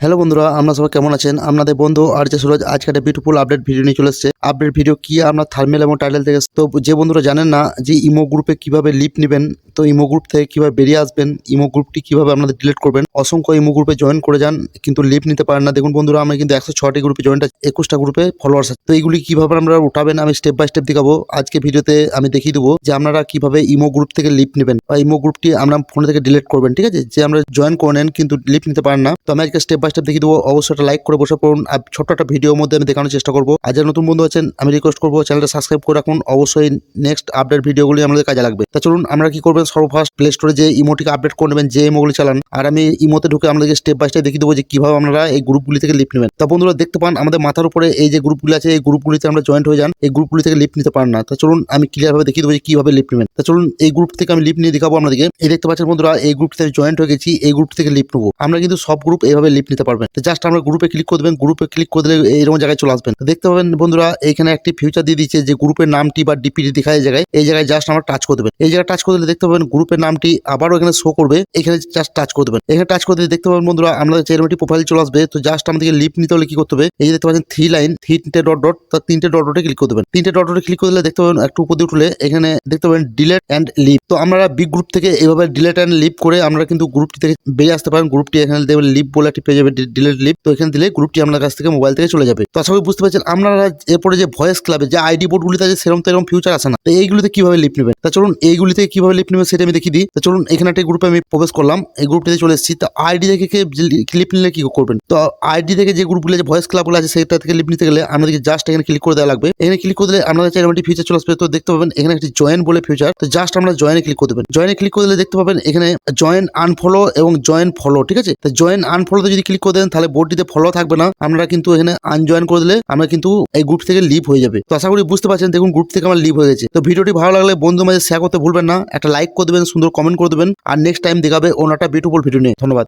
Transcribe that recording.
Hello বন্ধুরা, আপনারা সবাই কেমন আছেন? আপনাদের বন্ধু আর যে সুরজ আজকে একটা বিউটিফুল আপডেট ভিডিও নিয়ে চলে এসেছে। আপডেট ভিডিও কি, আপনার থার্মেল এবং টাইটেল থেকে তো যে বন্ধুরা জানেন না যে ইমো গ্রুপে কীভাবে লিপ নেবেন তো ইমো গ্রুপ থেকে কীভাবে বেরিয়ে আসবেন, ইমো গ্রুপটি কীভাবে আপনাদের ডিলিট করবেন, অসংখ্য ইমো গ্রুপে জয়েন করে যান, কিন্তু লিপ নিতে পারেন না। দেখুন বন্ধুরা আমি কিন্তু একশো ছটি গ্রুপে জয়েন একুশটা গ্রুপে ফলোয়ার্স আছে। তো এইগুলি কীভাবে আপনারা উঠাবেন, আমি স্টেপ বাই স্টেপ দেখাবো। আজকে ভিডিওতে আমি দেখিয়ে দেবো যে আপনারা কীভাবে ইমো গ্রুপ থেকে লিপ নেবেন বা ইমো গ্রুপটি আমরা ফোন থেকে ডিলিট করবেন, ঠিক আছে? যে আমরা জয়েন করে নেন, কিন্তু লিপ নিতে পারেন না। তো আমি আজকে স্টেপ বাই স্টেপ দেখিয়ে দেবো। অবশ্যই একটা লাইক করে বসে পড়ুন। আর ছোট্ট একটা ভিডিওর মধ্যে আমি দেখানোর চেষ্টা করব। আর যারা নতুন বন্ধু আছেন, আমি রিকোয়েস্ট করব চ্যানেলটা সাবস্ক্রাইব করে রাখুন। অবশ্যই নেক্সট আপডেট ভিডিওগুলি আমাদের কাজে লাগবে। তা চলুন, আমরা কি করবেন সর্বফার্স্ট প্লে স্টোরে যে ইমোটিকে আপডেট করে নেবেন, যে ইমোগুলি চালান। আর আমি ইমোতে ঢুকে আমাদেরকে স্টেপ বাই স্টেপ দেখিয়ে দেবো যে কীভাবে আপনারা এই গ্রুপগুলি থেকে লিপ নেবেন। তা বন্ধুরা, দেখতে পান, আমাদের মাথার উপরে এই যে গ্রুপগুলি আছে, এই গ্রুপগুলিতে আমরা জয়েন্ট হয়ে যান। এই গ্রুপগুলি থেকে লিপ নিতে পারেন না। তা চলুন, আমি ক্লিয়ার ভাবে দেখিয়ে দেবো যে কীভাবে লিপ নেবেন। তা চলুন, এই গ্রুপ থেকে আমি লিপ নিয়ে দেখাবো আপনাদেরকে। এই দেখতে পাচ্ছেন বন্ধুরা, এই গ্রুপ থেকে জয়েন্ট হয়ে গেছি, এই গ্রুপ থেকে লিপ নেব। আমরা কিন্তু সব গ্রুপ এইভাবে লিপ নিতে পারবেন। জাস্ট আমরা গ্রুপে ক্লিক করে দেবেন গ্রুপে ক্লিক করে দিলে এইরকম জায়গায় চলে আসবেন। দেখতে পাবেন বন্ধুরা এখানে একটি ফিউচার দিয়ে দিচ্ছে যে গ্রুপের নামটি বা ডিপিটি দেখা এই জায়গায়। এই জায়গায় জাস্ট আমরা টাচ করে দেবেন। এই জায়গায় টাচ করে দিলে দেখতে গ্রুপের নামটি আবারও এখানে শো করবে। এখানে জাস্ট টাচ করে দেবেন। এখানে টাচ করে দেখতে পাবেন বন্ধুরা, আমাদের চেরমটি প্রোফাইল চলে আসবে। তো জাস্ট আমাদেরকে লিপ নিতে হলে কি করতে হবে? এই যে দেখতে পাচ্ছেন থ্রি লাইন তিনটে ডট ডট তার তিনটে ডট ডটে ক্লিক করে দেবেন। তিনটে ডট ডটে ক্লিক করে দিলে দেখতে পাবেন একটু উপর দিয়ে উঠলে এখানে দেখতে পাবেন ডিলেট অ্যান্ড লিপ তো আমরা বিগ গ্রুপ থেকে এভাবে ডিলেট অ্যান্ড লিপ করে আমরা কিন্তু গ্রুপটি থেকে বেরিয়ে আসতে পারেন। গ্রুপটি এখানে দেখবেন লিপ বলে একটি পেয়ে যাবে ডিলেট লিপ তো এখানে দিলে গ্রুপটি আপনার কাছ থেকে মোবাইল থেকে চলে যাবে। তো আশা করি বুঝতে পারছেন, আপনারা এরপরে যে ভয়েস ক্লাবে যে আইডি বোর্ডগুলিতে আছে সেরকম তো এরকম ফিউচার আসে না। তো এইগুলিতে কীভাবে লিপ নেবেন? তা চলুন এইগুলিতে কীভাবে লিপ নেবেন সেটা আমি দেখিয়ে দিই। তো চলুন, এখানে একটা গ্রুপে আমি প্রবেশ করলাম। এই গ্রুপটিতে চলে এসেছি। তো আইডি থেকে ক্লিপ নিলে কি করবেন? তো আইডি থেকে যে গ্রুপগুলো যে ভয়েস ক্লাবগুলো আছে, সেটা থেকে লিপ নিতে গেলে আমাদেরকে জাস্ট এখানে ক্লিক করে দেওয়া লাগবে। এখানে ক্লিক করে দিলে আপনাদের চাই একটি ফিচার চলে আসবে। তো দেখতে পাবেন, এখানে একটি জয়েন বলে ফিচার তো জাস্ট আমরা জয়েনে ক্লিক করে দেবেন। জয়েনে ক্লিক করে দিলে দেখতে পাবেন, এখানে জয়েন আনফলো এবং জয়েন ফলো ঠিক আছে? তো জয়েন আনফলোতে যদি ক্লিক করে দেন, তাহলে বোর্ডটিতে ফলো থাকবে না। আমরা কিন্তু এখানে আনজয়েন করে দিলে আমরা কিন্তু এই গ্রুপ থেকে লিভ হয়ে যাবে। তো আশা করি বুঝতে পারছেন, দেখুন গ্রুপ থেকে আমার লিভ হয়ে গেছে। তো ভিডিওটি ভালো লাগলে বন্ধু মাঝে শেয়ার করতে ভুলবেন না। একটা লাইক দেবেন সুন্দর কমেন্ট করে দেবেন। আর নেক্সট টাইম দেখাবে অন্য বিউটিফুল ভিডিও নিয়ে। ধন্যবাদ।